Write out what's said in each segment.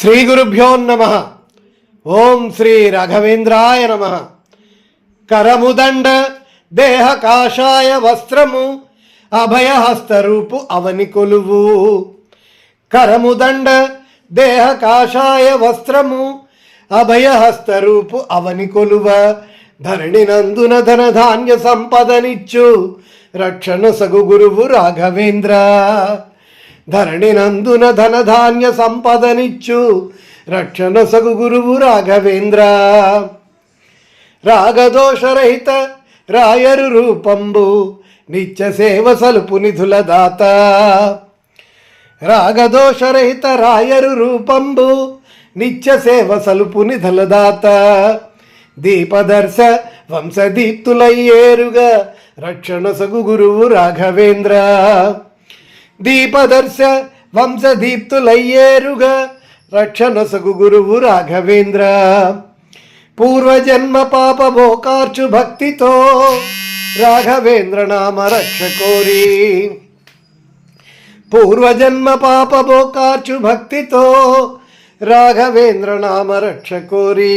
శ్రీ గురుభ్యో నమ. ఓం శ్రీ రాఘవేంద్రాయ నమ. కరముదండ దేహ కాషాయ వస్త్రము అభయహస్తరూపు అవని కొలువు. కరముదండ దేహ కాషాయ వస్త్రము అభయహస్తరూపు అవని కొలువ. ధరణినందున ధన ధాన్య సంపదనిచ్చు. రక్షణ సగు గురువు రాఘవేంద్ర. ధరణి నందున సంపదనిచ్చు. రక్షణ సగు గురువు రాఘవేంద్ర. రాగదోషరహిత రాయరు రూపంబు నిత్య సేవ సలుపు నిధుల దాత. రాగదోషరహిత రాయరు రూపంబు నిత్య సేవ సలుపు నిధుల దాత. దీపదర్శ వంశదీప్తులయ్యేరుగా రక్షణ సగు గురువు రాఘవేంద్ర. దీపదర్శ వంశదీప్తులయ్యేరుగా రక్షణసగు గురువు రాఘవేంద్ర పూర్వజన్మ పాప మోకార్చు భక్తితో రాఘవేంద్ర నామ రక్షకోరి పూర్వజన్మ పాప మోకార్చు భక్తితో రాఘవేంద్ర నామ రక్షకోరి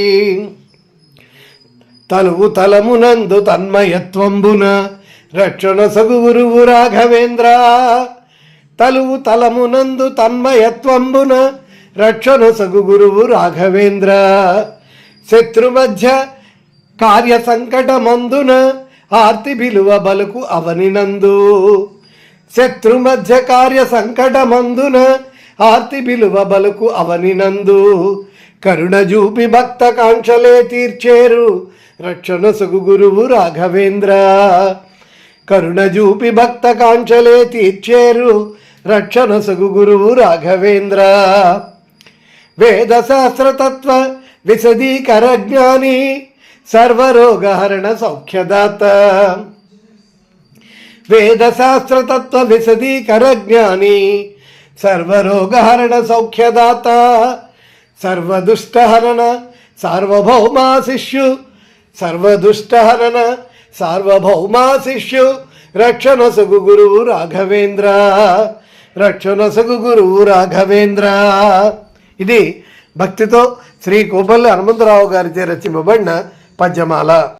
తలువు తలమునందు తన్మయత్వంబున రక్షణ సగు గురువు రాఘవేంద్ర తలువు తలమునందు తన్మయత్వంబున రక్షణ సగు గురువు రాఘవేంద్ర. శత్రు మధ్య కార్య సంకటమందున ఆర్తి విలువ బలుకు అవనినందు. శత్రు మధ్య కార్య సంకటమందున ఆర్తి విలువ బలుకు అవనినందు. కరుణ జూపి భక్త కాంక్షలే తీర్చేరు రక్షణ సుగు గురువు రాఘవేంద్ర. కరుణ జూపి భక్త కాంక్షలే తీర్చేరు రక్షణ సగు గురువు రాఘవేంద్ర. వేదశాస్త్రతత్వ విశదీకర జ్ఞాని సర్వరోగహరణ సౌఖ్యదాత. వేదశాస్త్రతత్వ విశదీకర జ్ఞాని సర్వరోగహరణ సౌఖ్యదాత. సర్వదుష్టహరణ సార్వభౌమా శిష్యు సర్వదుష్టహరణ సార్వభౌమా శిష్యు రక్షణ సగు గురువు రాఘవేంద్ర. రక్షణ సగు గురువు రాఘవేంద్ర. ఇది భక్తితో శ్రీ కోపల్లి హనుమంతరావు గారిచే రచింపబడిన పద్యమాల